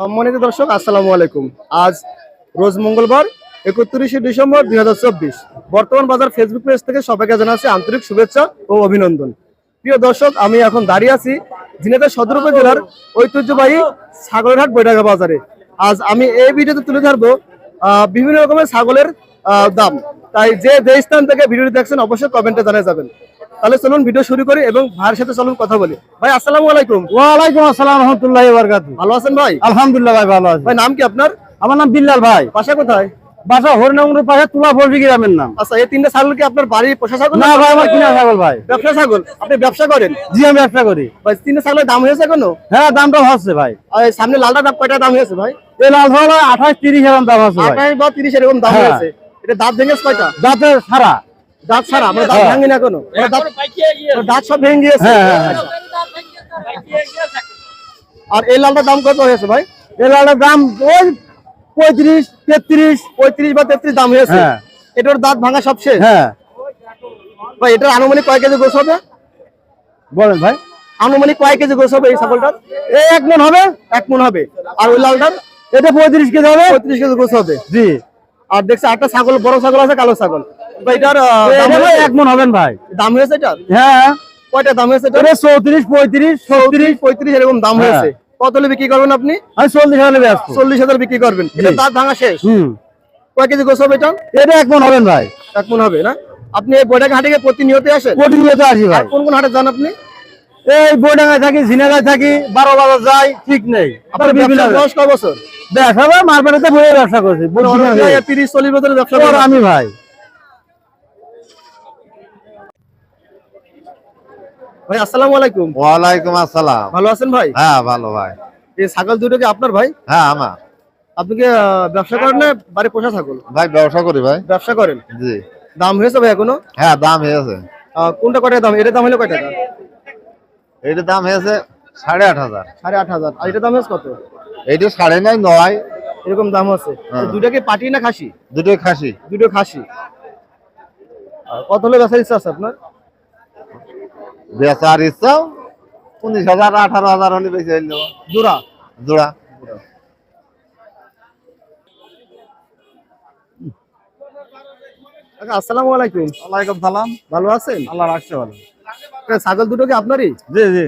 সম্মানিত দর্শক, আসসালামু আলাইকুম। আজ রোজ মঙ্গলবার, একত্রিশে ডিসেম্বর দুই বর্তমান বাজার ফেসবুক পেজ থেকে সবাইকে জানাচ্ছি আন্তরিক শুভেচ্ছা ও অভিনন্দন। প্রিয় দর্শক, আমি এখন দাঁড়িয়ে আছি ঝিনাইদহ সদর উপজেলার ঐতিহ্যবাহী ছাগলেরহাট বৈঠাগা বাজারে। আজ আমি এই ভিডিওতে তুলে ধরবো বিভিন্ন রকমের ছাগলের দাম। তাই যে যে স্থান থেকে ভিডিওটি দেখছেন, অবশ্যই কমেন্টে জানিয়ে যাবেন। তাহলে চলুন ভিডিও শুরু করি এবং ভাইয়ের সাথে চলুন কথা বলি। ভাই আসসালামু আলাইকুম। ওয়ালাইকুম আসসালাম রহমতুল্লাহ বরকাত ভালো আছেন ভাই? আলহামদুলিল্লাহ ভাই ভালো আছি। ভাই নাম কি আপনার? আমার নাম বিল্লাল ভাই। বাসা কোথায়? বাসা হরিনামুর পাশে তুলা ফলবি গ্রামের নাম। আচ্ছা এই তিনটা ছাগল কি আপনার বাড়ির পোষা ছাগল? না ভাই আমার কিনা ছাগল ভাই। ব্যবসা ছাগল? আপনি ব্যবসা করেন? জি আমি ব্যবসা করি। ভাই তিনটা ছাগলের দাম হয়েছে এখনও? হ্যাঁ দামটা হচ্ছে ভাই। আর এই সামনে লালটা দাম কয়টা দাম হয়েছে ভাই? এই লাল ছাগল আঠাশ তিরিশ এরকম দাম আছে আঠাশ বা তিরিশ এরকম দাম হ্যাঁ। হয়েছে। এটা দাঁত ভেঙেছে কয়টা? দাঁতের সারা। দাঁত ছাড়া মানে দাঁত হ্যাঁ। ভাঙেনি এখনও মানে দাঁত সব ভেঙে গিয়েছে। হ্যাঁ, হ্যাঁ। আর এই লালটার দাম কত হয়েছে ভাই? এই লালের দাম ওই পঁয়ত্রিশ তেত্রিশ পঁয়ত্রিশ বা তেত্রিশ দাম হয়েছে। হ্যাঁ। এটার দাঁত ভাঙা সব শেষ। হ্যাঁ। ভাই এটার আনুমানিক কয় কেজি গোস হবে? বলেন ভাই। আনুমানিক কয় কেজি গোস হবে এই ছাগলটার? এই এক মন হবে? এক মন হবে। আর ওই লালটার? এটা পঁয়ত্রিশ কেজি হবে? পঁয়ত্রিশ কেজি গোস হবে। জি। আর দেখছি একটা ছাগল বড় ছাগল আছে কালো ছাগল। এটার আহ, দাম এটা ভাই হয়েছে? এক মন হবেন ভাই। দাম হয়েছে এটার হ্যাঁ। কয়টা দাম হয়েছে এটা? চৌত্রিশ পঁয়ত্রিশ চৌত্রিশ পঁয়ত্রিশ এরকম দাম হ্যাঁ। হয়েছে। কত বিক্রি করবেন আপনি? আমি চল্লিশ হাজার চল্লিশ হাজার বিক্রি করবেন। এটা দাঁত ভাঙা শেষ? হুম। কয় কেজি গোছ হবে এটা? এটা এক মন হবেন ভাই। এক মন হবে না? আপনি এই বৈঠক হাটে গিয়ে প্রতিনিয়ত আসেন? প্রতিনিয়ত আসি ভাই। কোন কোন হাটে যান আপনি? এই বৈডাঙ্গায় থাকি ঝিনাগায় থাকি বারো বাজার যাই ঠিক নেই। আপনার বিভিন্ন ব্যবসার বয়স কয় বছর? ব্যবসা ভাই মার্কেটে বইয়ে ব্যবসা করছি। তিরিশ চল্লিশ বছরের ব্যবসা আমি ভাই। ভাই আসসালামু আলাইকুম। ওয়ালাইকুম আসসালাম। ভালো আছেন ভাই? হ্যাঁ ভালো ভাই। এই ছাগল দুটো কি আপনার ভাই? হ্যাঁ আমার। আপনি কি ব্যবসা করেন না বাড়ি পোষা ছাগল? ভাই ব্যবসা করি ভাই। ব্যবসা করেন? জি। দাম হয়েছে ভাই এখনও? হ্যাঁ দাম হয়েছে। কোনটা কয় টাকা দাম? এটার দাম হলো কয় টাকা? দাম হয়েছে সাড়ে আট হাজার। সাড়ে আট হাজার। আর এটার দাম হয়েছে কত? এইটা সাড়ে নয় নয়। এরকম দাম আছে হ্যাঁ। দুটা কি পাটি না খাসি? দুটোই খাসি। দুটো খাসি। কত হলে বেচার ইচ্ছা আছে আপনার? বেচার ইচ্ছা উনিশ হাজার আঠারো হাজার হলে বেশি হইল জোড়া? জোড়া। আসসালামু আলাইকুম। ওয়ালাইকুম সালাম। ভালো আছেন? আল্লাহ রাখছে ভালো। ছাগল দুটো কি আপনারই? জি জি।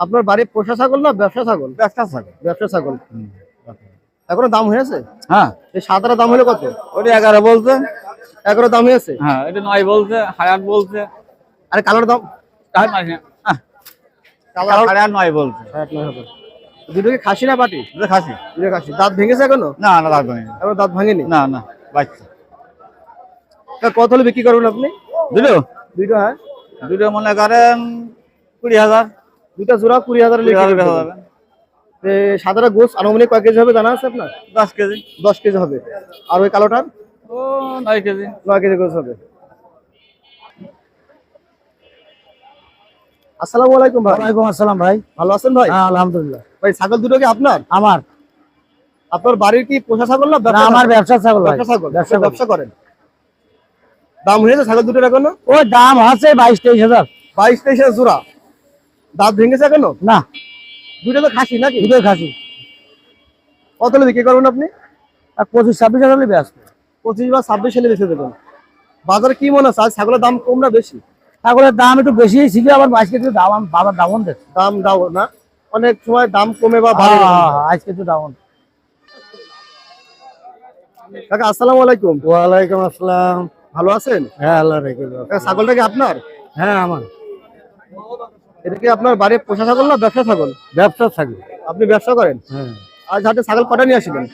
আপনার বাড়ির পোষা ছাগল না ব্যবসা ছাগল? ব্যবসা থাকে ব্যবসা ছাগল। এখনও দাম হয়েছে? হ্যাঁ। এই সাদাটা দাম হলো কত? ওটা এগারো বলছে। এগারো দাম হয়েছে? হ্যাঁ এটা নয় বলছে হায়াত বলছে। আরে কালোর দাম সাড়ে আট নয় বলছে। নয়। দুটো কি খাসি না পাটি খাসি। দুটো খাসি। দাঁত ভেঙেছে এখনও? না না এখনও দাঁত ভাঙেনি? না না বাচ্চা। তা কত হলে বিক্রি করবেন আপনি? দুটো? দুইটা হ্যাঁ? দুটো মনে করেন কুড়ি হাজার। দুইটা জোড়া কুড়ি হাজার কুড়ি হাজার বেচা যাবে। সাদাটা গোস আনুমানিক কয় কেজি হবে জানা আছে আপনার? দশ কেজি। দশ কেজি হবে। আর ওই কালোটার? ও নয় কেজি। নয় কেজি গোস হবে। আসসালামু আলাইকুম ভাই। ওয়ালাইকুম আসসালাম ভাই। ভালো আছেন ভাই? হ্যাঁ আলহামদুলিল্লাহ। ভাই ছাগল দুটো কি আপনার? আমার। আপনার বাড়ির কি পোষা ছাগল না আমার ব্যবসা ছাগল ব্যবসা ছাগল? ব্যবসা করেন। দাম হয়েছে ছাগল দুটোর এখনও? ওই দাম আছে বাইশ তেইশ হাজার। বাইশ তেইশ হাজার জোড়া। দাঁত ভেঙেছে এখনও? না। দুটো তো খাসি নাকি? দুটোই খাসি। কত বিক্রি করবেন আপনি? আর পঁচিশ ছাব্বিশ হাজার ব্যস্ত পঁচিশ বা ছাব্বিশ হলে বেঁচে দেবেন। বাজারে কি মনে আছে আজ ছাগলের দাম কম না বেশি? ছাগলের দাম একটু বেশি ছিল আবার আজকে একটু দাম বাবার দামন দেখছে দাম দাও না। অনেক সময় দাম কমে বা বাড়ে। আজকে একটু দামন কাকা আসসালামু আলাইকুম। ওয়ালাইকুম আসসালাম। ভালো আছেন? হ্যাঁ আল্লাহ রেখে ছাগলটা কি আপনার? হ্যাঁ আমার। এটা কি আপনার বাড়ির পোষা ছাগল না ব্যবসা ছাগল? ব্যবসা থাকবে আপনি ব্যবসা করেন? হ্যাঁ। আজ হাটে ছাগল কটা নিয়ে আসিলেন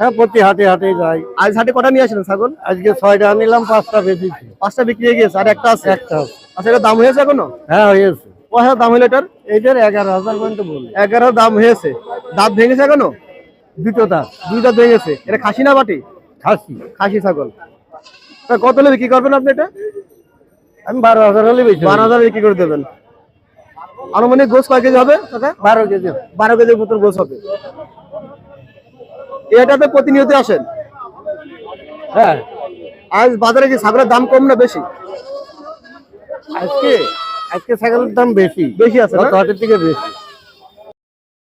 হ্যাঁ প্রতি হাটে হাটে যাই। আজ হাটে কটা নিয়ে আসিলেন ছাগল? আজকে ছয়টা নিলাম পাঁচটা বেশিছি পাঁচটা বিক্রি হয়ে গিয়েছে আর একটা আছে? একটা আছে। আচ্ছা এটা দাম হয়েছে এখনও? হ্যাঁ হয়েছে। কয় দাম হলো এটার? এইটার এগারো হাজার পর্যন্ত বলি এগারো দাম হয়েছে। দাঁত ভেঙেছে এখনও? দুটো দাম দুই দাঁত ভেঙেছে। এটা খাসি না বাটি? খাসি। খাসি ছাগল। কত হলে বিক্রি করবেন আপনি এটা? আমি বারো হাজার হলে বেশি বারো হাজার বিক্রি করে দেবেন। আনুমানিক গোস কয় কেজি হবে? বারো কেজি। বারো কেজির মতন গোস হবে। এটাতে প্রতিনিয়ত আসেন? হ্যাঁ। আজ বাজারে কি ছাগলের দাম কম না বেশি? আজকে আজকে ছাগলের দাম বেশি বেশি আছে? হাটের থেকে বেশি